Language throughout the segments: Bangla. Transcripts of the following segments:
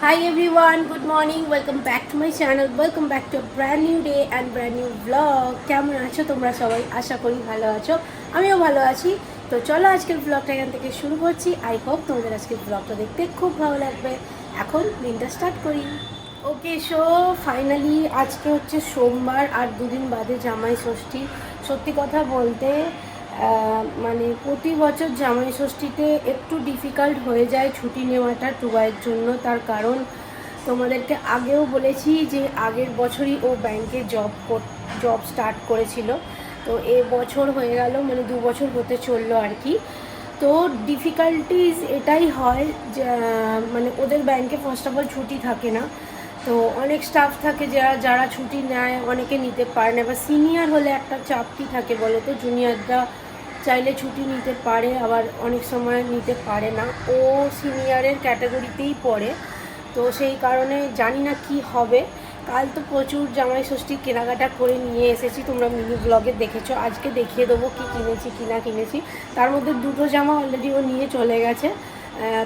Everyone, good morning. Welcome back to my channel. Welcome back to a brand new day and brand new vlog. কেমন আছো তোমরা সবাই? আশা করি ভালো আছো। আমিও ভালো আছি। তো চলো আজকের ব্লগটা এখান থেকে শুরু করছি। আই হোপ তোমাদের আজকের ব্লগটা দেখতে খুব ভালো লাগবে। এখন দিনটা স্টার্ট করি। ওকে সো ফাইনালি আজকে হচ্ছে সোমবার আর দুদিন বাদে জামাই ষষ্ঠী। সত্যি কথা বলতে মানে প্রতি বছর জামাই ষষ্ঠীতে একটু ডিফিকাল্ট হয়ে যায় ছুটি নেওয়াটা টুবাইয়ের জন্য। তার কারণ তোমাদেরকে আগেও বলেছি যে আগের বছরই ও ব্যাংকে জব জব স্টার্ট করেছিল। তো এ বছর হয়ে গেল মানে দু বছর হতে চলল আর কি। তো ডিফিকাল্টিস এটাই হয় মানে ওদের ব্যাংকে ফার্স্ট অফ অল ছুটি থাকে না। তো অনেক স্টাফ থাকে যারা যারা ছুটি নেয়, অনেকে নিতে পারে না। এবার সিনিয়র হলে একটা চাপ কি থাকে বলো তো জুনিয়ররা চাইলে ছুটি নিতে পারে, আবার অনেক সময় নিতে পারে না। ও সিনিয়রের ক্যাটাগরিতেই পড়ে, তো সেই কারণে জানি না কি হবে। কাল তো প্রচুর জামাই ষষ্ঠী কেনাকাটা করে নিয়ে এসেছি, তোমরা মিনি ব্লগে দেখেছ। আজকে দেখিয়ে দেবো কি কিনেছি, কি না কিনেছি। তার মধ্যে দুটো জামা অলরেডি ও নিয়ে চলে গেছে।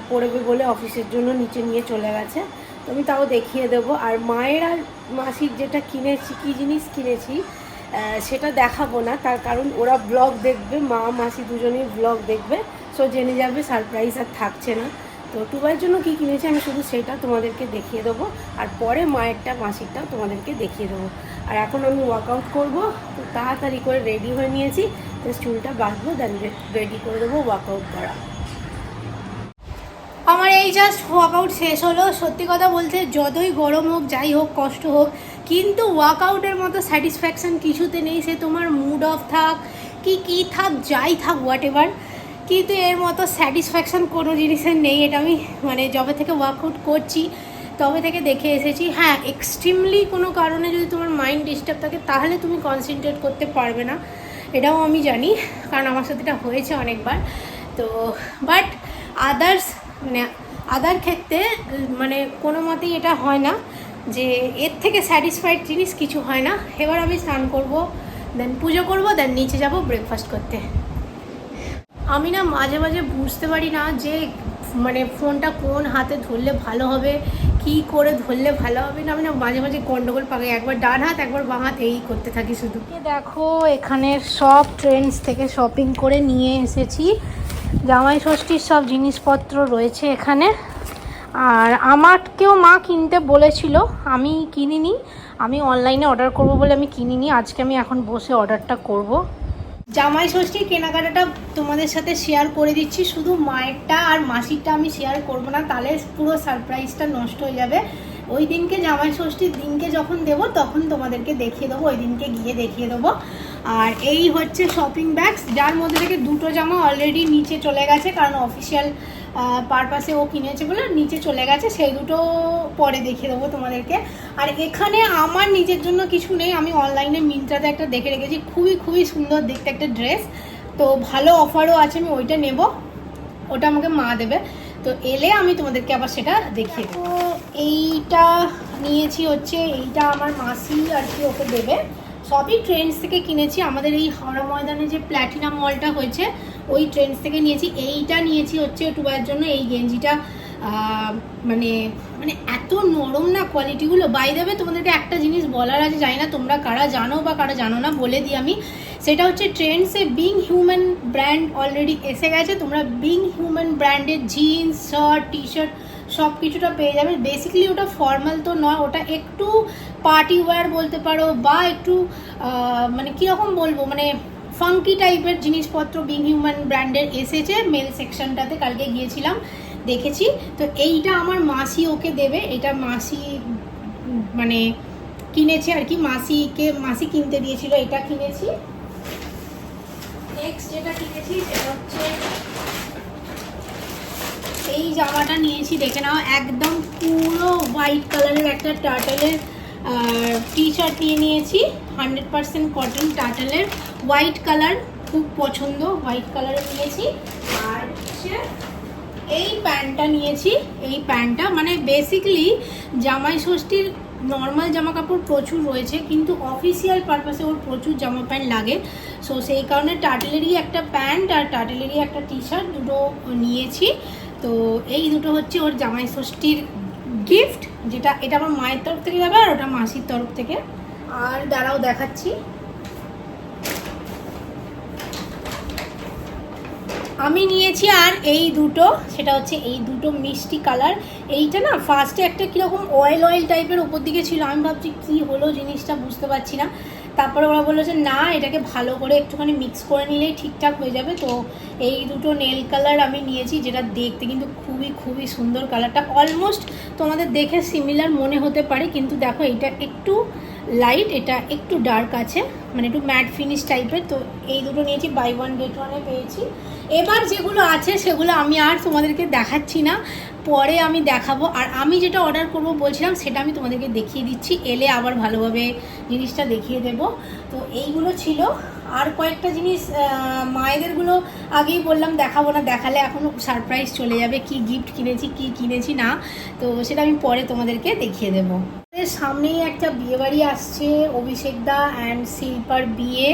পরবে বলে অফিসের জন্য নিচে নিয়ে চলে গেছে। তো আমি তাও দেখিয়ে দেবো। আর মায়ের আর মাসির যেটা কিনেছি, কী জিনিস কিনেছি সেটা দেখাবো না। তার কারণ ওরা ব্লগ দেখবে, মা, মাসি দুজনেই ব্লগ দেখবে। সো জেনে যাবে সারপ্রাইজ আর থাকছে না। তো টুবাইয়ের জন্য কী কিনেছি আমি শুধু সেটা তোমাদেরকে দেখিয়ে দেবো। আর পরে মায়েরটা মাসিরটা তোমাদেরকে দেখিয়ে দেবো। আর এখন আমি ওয়ার্কআউট করব। তো তাড়াতাড়ি করে রেডি হয়ে নিয়েছি। জাস্ট চুলটা বাঁধবো দেন রেডি করে দেবো ওয়ার্কআউট করা। এই জাস্ট ওয়ার্কআউট শেষ হলো। সত্যি কথা বলতে যতই গরম হোক, যাই হোক, কষ্ট হোক, কিন্তু ওয়ার্কআউটের মতো স্যাটিসফ্যাকশান কিছুতে নেই। সে তোমার মুড অফ থাক, কি কি থাক, যাই থাক হোয়াট এভার কিন্তু এর মতো স্যাটিসফ্যাকশান কোনো জিনিসের নেই। এটা আমি মানে যবে থেকে ওয়ার্কআউট করছি, তবে থেকে দেখে এসেছি। হ্যাঁ এক্সট্রিমলি কোনো কারণে যদি তোমার মাইন্ড ডিস্টার্ব থাকে, তাহলে তুমি কনসেন্ট্রেট করতে পারবে না। এটাও আমি জানি, কারণ আমার সাথে এটা হয়েছে অনেকবার। তো বাট আদার্স মানে আদার ক্ষেত্রে মানে কোনো মতেই এটা হয় না যে এর থেকে স্যাটিসফাইড জিনিস কিছু হয় না। এবার আমি স্নান করব দেন পুজো করব দেন নিচে যাব ব্রেকফাস্ট করতে। আমি না মাঝে মাঝে বুঝতে পারি না যে মানে ফোনটা কোন হাতে ধরলে ভালো হবে, কি করে ধরলে ভালো হবে না। আমি না মাঝে মাঝে গন্ডগোল পাকাই। একবার ডান হাত, একবার বাঁ হাত, এই করতে থাকি শুধু। দেখো এখানে সব ট্রেন্ডস থেকে শপিং করে নিয়ে এসেছি। জামাই ষষ্ঠীর সব জিনিসপত্র রয়েছে এখানে। আর আমাকেও মা কিনতে বলেছিল, আমি কিনিনি, আমি অনলাইনে অর্ডার করব বলে আমি কিনিনি, আজকে আমি এখন বসে অর্ডারটা করব। জামাই ষষ্ঠীর কেনাকাটাটা তোমাদের সাথে শেয়ার করে দিচ্ছি, শুধু মায়েরটা আর মাসিরটা আমি শেয়ার করব না, তাহলে পুরো সারপ্রাইজটা নষ্ট হয়ে যাবে। ওই দিনকে জামাই ষষ্ঠীর দিনকে যখন দেব, তখন তোমাদেরকে দেখিয়ে দেবো, ওই দিনকে গিয়ে দেখিয়ে দেবো। আর এই হচ্ছে শপিং ব্যাগস যার মধ্যে থেকে দুটো জামা অলরেডি নিচে চলে গেছে, কারণ অফিসিয়াল পারপাসে ও কিনেছে বলে নিচে চলে গেছে, সেই দুটো পরে দেখিয়ে দেবো তোমাদেরকে। আর এখানে আমার নিজের জন্য কিছু নেই, আমি অনলাইনে মিন্ত্রাতে একটা দেখে রেখেছি, খুবই খুবই সুন্দর দেখতে একটা ড্রেস তো ভালো অফারও আছে, আমি ওইটা নেব, ওটা আমাকে মা দেবে। তো এলে আমি তোমাদেরকে আবার সেটা দেখিয়ে দেবো। এইটা নিয়েছি হচ্ছে, এইটা আমার মাসি আর কি ওকে দেবে। সবই ট্রেন্ডস থেকে কিনেছি। আমাদের এই হাওড়া ময়দানে যে প্ল্যাটিনাম মলটা হয়েছে, ওই ট্রেন্ডস থেকে নিয়েছি। এইটা নিয়েছি হচ্ছে টুবাইয়ের জন্য। এই গেঞ্জিটা মানে মানে এত নরম না কোয়ালিটিগুলো বাই দেবে তোমাদেরকে একটা জিনিস বলার আছে, জানি না তোমরা কারা জানো বা কারা জানো না, বলে দিই আমি। সেটা হচ্ছে ট্রেন্ডসে বিং হিউম্যান ব্র্যান্ড অলরেডি এসে গেছে। তোমরা বিং হিউম্যান ব্র্যান্ডের জিন্স শার্ট টি শার্ট সব কিছুটা পেয়ে যাবে। বেসিক্যালি ওটা ফর্মাল তো নয়, ওটা একটু পার্টি ওয়্যার বলতে পারো বা একটু মানে কীরকম বলব মানে ফাঙ্কি টাইপের জিনিসপত্র বিং হিউম্যান ব্র্যান্ডের এসেছে মেল সেকশনটাতে কালকে গিয়েছিলাম, দেখেছি। তো এইটা আমার মাসি ওকে দেবে, এটা মাসি মানে কিনেছে আর কি, মাসিকে, মাসি কিনতে দিয়েছিল, এটা কিনেছি। নেক্সট যেটা কিনেছি, সেটা হচ্ছে জামাটা নিয়েছি, দেখে নাও, একদম পুরো হোয়াইট কালারের একটা টার্টেলের টি শার্ট নিয়ে নিয়েছি হান্ড্রেড পার্সেন্ট কটন টার্টেলের হোয়াইট কালার খুব পছন্দ হোয়াইট কালারের নিয়েছি। আর এই প্যান্টটা নিয়েছি, এই প্যান্টটা মানে বেসিক্যালি জামাই ষষ্ঠীর নর্মাল জামা কাপড় প্রচুর রয়েছে, কিন্তু অফিসিয়াল পারপাসে ওর প্রচুর জামা প্যান্ট লাগে। সো সেই কারণে টাটেলেরই একটা প্যান্ট আর টাটেলেরই একটা টি শার্ট দুটো নিয়েছি। তো এই দুটো হচ্ছে ওর জামাই ষষ্ঠীর গিফট যেটা এটা আমার মায়ের তরফ থেকে যাবে আর ওটা মাসির তরফ থেকে। আর দাঁড়াও দেখাচ্ছি। আমি নিয়েছি আর এই দুটো, সেটা হচ্ছে এই দুটো মিষ্টি কালার। এইটা না ফার্স্টে একটা কীরকম অয়েল অয়েল টাইপের উপর দিকে ছিল। আমি ভাবছি কী হলো জিনিসটা বুঝতে পারছি না। তারপরে ওরা বলল যে, না, এটাকে ভালো করে একটুখানি মিক্স করে নিলেই ঠিকঠাক হয়ে যাবে। তো এই দুটো নেল কালার আমি নিয়েছি যেটা দেখতে কিন্তু খুবই খুবই সুন্দর কালারটা অলমোস্ট তোমাদের দেখে সিমিলার মনে হতে পারে, কিন্তু দেখো এটা একটু লাইট এটা একটু ডার্ক আছে। মানে একটু ম্যাট ফিনিশ টাইপের তো এই দুটো নিয়েছি বাই ওয়ান গেট ওয়ানে পেয়েছি। এবার যেগুলো আছে, সেগুলো আমি আর তোমাদেরকে দেখাচ্ছি না। পরে আমি দেখাবো। আর আমি যেটা অর্ডার করব বলছিলাম, সেটা আমি তোমাদেরকে দেখিয়ে দিচ্ছি। এলে আবার ভালোভাবে জিনিসটা দেখিয়ে দেব। তো এইগুলো ছিল। আর কয়েকটা জিনিস মায়েদেরগুলো আগেই বললাম, দেখাবো না। দেখালে এখনও সারপ্রাইজ চলে যাবে। কি গিফট কিনেছি, কি কিনেছি না। তো সেটা আমি পরে তোমাদেরকে দেখিয়ে দেবো। সামনেই একটা বিয়েবাড়ি আসছে, অভিষেক দা অ্যান্ড শিল্পার বিয়ে।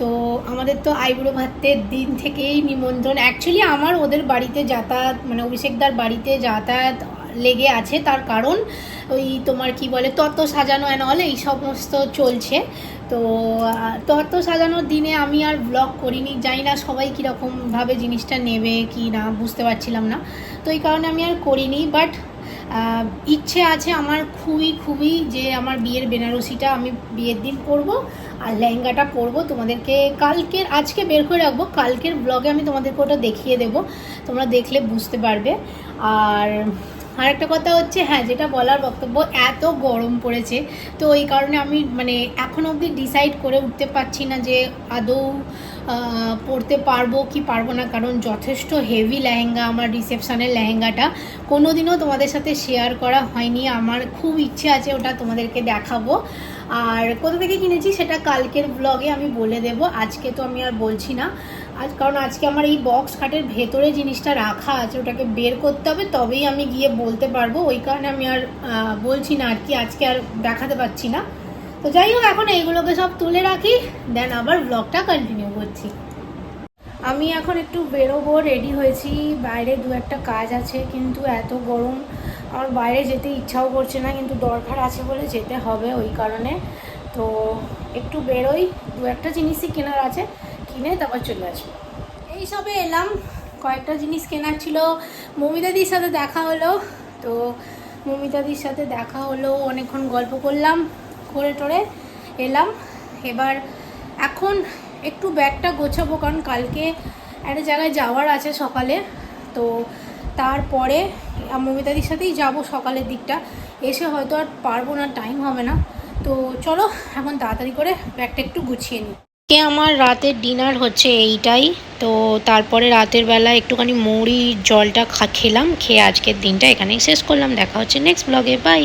তো আমাদের তো আইবুড়ো ভাতের দিন থেকেই নিমন্ত্রণ। অ্যাকচুয়ালি আমার ওদের বাড়িতে যাতায়াত মানে অভিষেকদার বাড়িতে যাতায়াত লেগে আছে। তার কারণ ওই তোমার কি বলে, তত্ত্ব সাজানো অ্যান্ড অল এই সমস্ত চলছে। তো তত্ত্ব সাজানোর দিনে আমি আর ব্লগ করিনি। জানি না সবাই কীরকমভাবে জিনিসটা নেবে কি না, বুঝতে পারছিলাম না। তো এই কারণে আমি আর করিনি। বাট ইচ্ছে আছে আমার খুবই খুবই যে আমার বিয়ের বেনারসিটা আমি বিয়ের দিন করব। আর লেহেঙ্গাটা পরবো তোমাদেরকে কালকের, আজকে বের করে রাখব, কালকের ব্লগে আমি তোমাদেরকে ওটা দেখিয়ে দেবো। তোমরা দেখলে বুঝতে পারবে। আর আরেকটা কথা হচ্ছে হ্যাঁ যেটা বলার বক্তব্য, এত গরম পড়েছে। তো এই কারণে আমি মানে এখন অবধি ডিসাইড করে উঠতে পারছি না যে আদৌ পরতে পারব কি পারব না। কারণ যথেষ্ট হেভি লেহেঙ্গা, আমার রিসেপশানের লেহেঙ্গাটা কোনোদিনও তোমাদের সাথে শেয়ার করা হয়নি। আমার খুব ইচ্ছে আছে ওটা তোমাদেরকে দেখাবো। আর কোথা থেকে কিনেছি সেটা কালকের ব্লগে আমি বলে দেব। আজকে তো আমি আর বলছি না। আজ, কারণ আজকে আমার এই বক্স খাটের ভেতরে জিনিসটা রাখা আছে, ওটাকে বের করতে হবে, তবেই আমি গিয়ে বলতে পারব। ওই কারণে আমি আর বলছি না, আর কি আজকে আর দেখাতে পারছি না। তো যাই হোক, এখন এইগুলোকে সব তুলে রাখি দেন আবার ব্লগটা কন্টিনিউ করছি। আমি এখন একটু বেরোবো রেডি হয়েছি। বাইরে দু একটা কাজ আছে, কিন্তু এত গরম। আমার বাইরে যেতে ইচ্ছাও করছে না, কিন্তু দরকার আছে বলে যেতে হবে ওই কারণে। তো একটু বেরোই, দু একটা জিনিসই কেনার আছে। কিনে তারপর চলে আসব। এই সবে এলাম, কয়েকটা জিনিস কেনার ছিল। মমিতাদির সাথে দেখা হলো। তো মমিতাদির সাথে দেখা হলো, অনেকক্ষণ গল্প করলাম, করে টোরে এলাম। এবার এখন একটু ব্যাগটা গোছাবো, কারণ কালকে একটা জায়গায় যাওয়ার আছে সকালে। তো তারপরে মমিতাদির সাথেই যাব সকালের দিকটা। এসে হয়তো আর পারব না টাইম হবে না। তো চলো, এখন তাড়াতাড়ি করে ব্যাগটা একটু গুছিয়ে নিই। আজকে আমার রাতের ডিনার হচ্ছে এইটাই। তো তারপরে রাতের বেলা একটুখানি মুড়ি জলটা খা, খেলাম, খেয়ে আজকের দিনটা এখানেই শেষ করলাম। দেখা হচ্ছে নেক্সট ব্লগে বাই